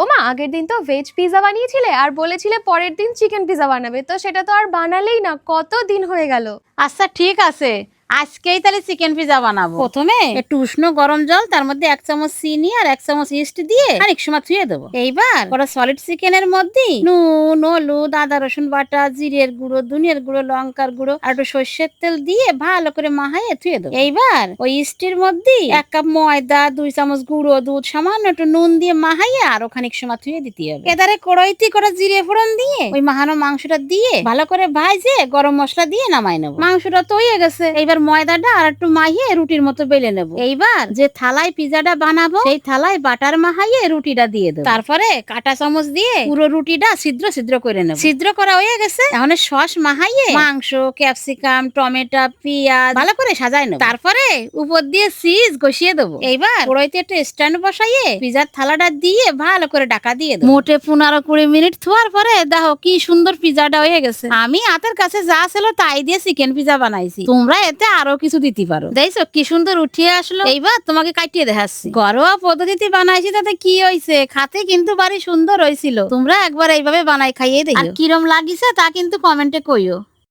ও মা আগের দিন তো ভেজ পিৎজা বানিয়েছিলে আর বলেছিলে পরের দিন চিকেন পিৎজা বানাবে, তো সেটা তো আর বানালেই না, কত দিন হয়ে গেল। আচ্ছা ঠিক আছে। আজকেই তাহলে চিকেন পিজা বানাবো। প্রথমে একটু উষ্ণ গরম জল তার মধ্যে এক চামচ চিনি আর এক চামচ ইস্ট দিয়ে খানিক সময় ধুয়ে দেবো। এইবার ওরা সলিড চিকেনের মধ্যে নুন হলুদ আদা রসুন বাটা জিরের গুঁড়ো ধনিয়ার গুঁড়ো লঙ্কার গুঁড়ো আর একটু সর্ষের তেল দিয়ে ভালো করে মাহাইয়ে ধুয়ে দেবো। এইবার ওই ইস্টের মধ্যে এক কাপ ময়দা দুই চামচ গুঁড়ো দুধ সামান্য একটু নুন দিয়ে মাহাইয়ে আর খানিক সময় ধুয়ে দিতে হবে। এদারে কড়াইতে করে জিরে ফোড়ন দিয়ে ওই মাহানো মাংসটা দিয়ে ভালো করে ভাজে গরম মশলা দিয়ে নামাই নেব। মাংসটা তো হয়ে গেছে। এইবার ময়দাটা আর একটু মাহিয়ে রুটির মতো বেলে নেব। এইবার যে থালায় পিজাটা বানাবো, সেই থালায় বাটার মাহাইয়ে রুটিটা দিয়ে দেবো। তারপরে কাটা চামচ দিয়ে পুরো রুটিটা ছিদ্র ছিদ্র করে নেব। ছিদ্র করা হয়ে গেছে, এখন সস মাহাইয়ে মাংস, ক্যাপসিকাম, টমেটো, পেঁয়াজ ভালো করে সাজাই নেব। তারপরে উপর দিয়ে চিজ ঘষিয়ে দেবো। এইবার কড়াইতে একটা স্ট্যান্ড বসাইয়ে পিজার থালাটা দিয়ে ভালো করে ঢাকা দিয়ে দেবো। মোটে পনেরো কুড়ি মিনিট থোয়ার পরে দেখো কি সুন্দর পিজাটা হয়ে গেছে। আমি হাতের কাছে যা ছিল তাই দিয়ে চিকেন পিজা বানাইছি। তোমরা এতে আরও কিছু দিতে পারো। দেখছ কি সুন্দর উঠিয়ে আসলো। এইবার তোমাকে কাটিয়ে দেখাচ্ছি। ঘরোয়া পদ্ধতিতে বানাইছি তাতে কি হয়েছে খাতে কিন্তু বাড়ি সুন্দর হয়েছিল তোমরা একবার এইভাবে বানাই খাইয়ে দেখো আর কিরম লাগিছে তা কিন্তু কমেন্টে কইও।